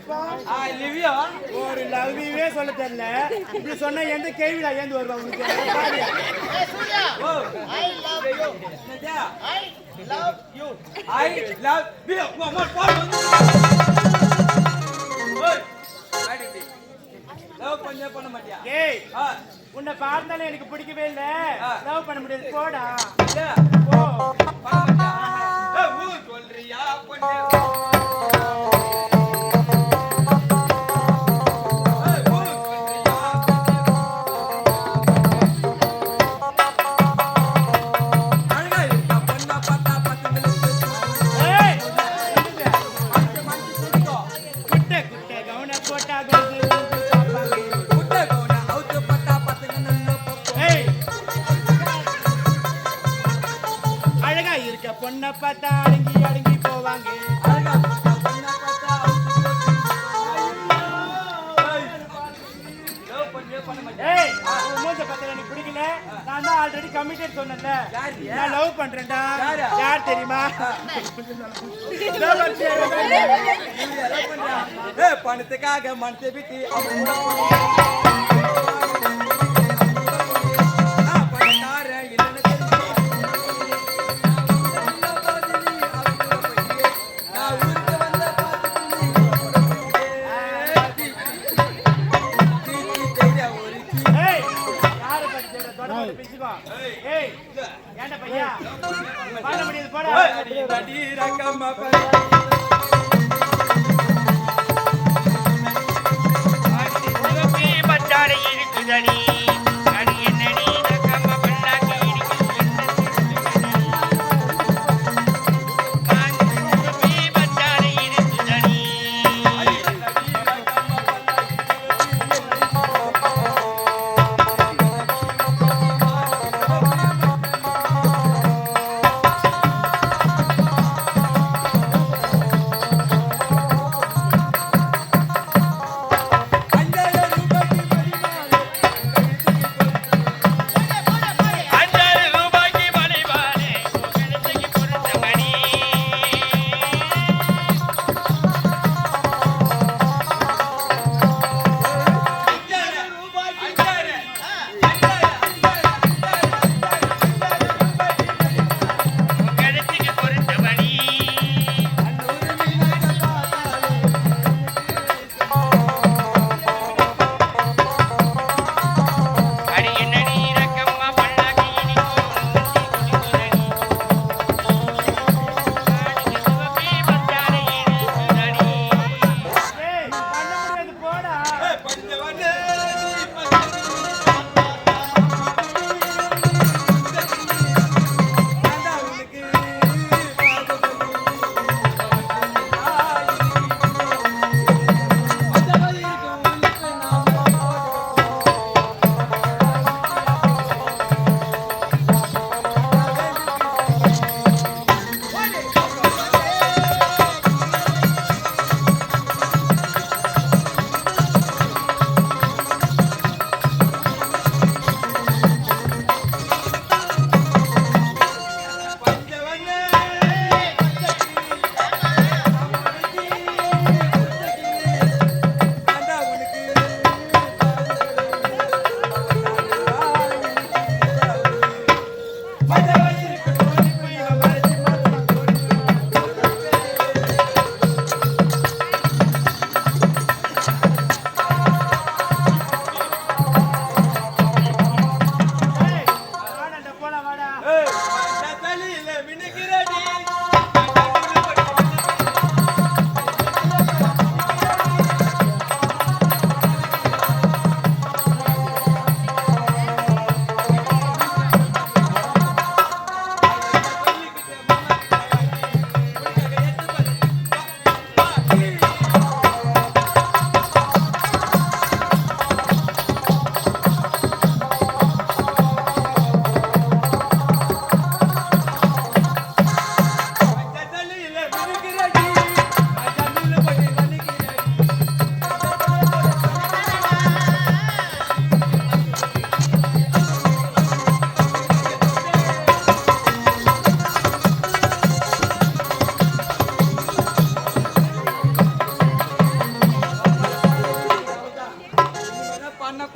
என்ன சொன்ன இப்போ ஐ லிவ் யூ ஒரு லவ்வியே சொல்ல தெரியல. இப்படி சொன்னா எந்த கேள்விடா ஏந்து வருவா உனக்கு love you. என்னது? I love you. I love you. மாமா போடு ஓய் லவ் பண்ண பண்ண மாட்டியா? ஏய் உன்னை பார்த்தாலே எனக்கு பிடிக்கவே இல்ல. லவ் பண்ண முடியாது. போடா. போ. சொல்றியா பொண்ணு? பொண்ணை பார்த்தா அடங்கி அடங்கி போவாங்க. ஏய் மூஞ்ச எனக்கு பிடிக்கல? நான் தான் ஆல்ரெடி கமிட்டட் சொன்னேன்ல? நான் லவ் பண்றேன்டா. யாரு? தெரியுமா? பணத்துக்காக மனசை விட்டு ஏய் ஏன்டா பையா பாட முடியாது போடா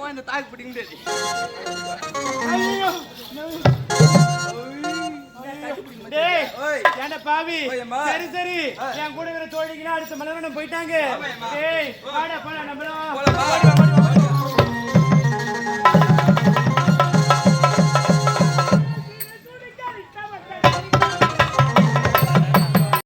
போய் அந்த தாக்கு பிடிக்க ஏண்டா பாவி? சரி சரி. என் கூட வேற தோழிங்கன்னா அடுத்த மலவனம் போயிட்டாங்க. ஏய் வாடா போடா நம்மளும்.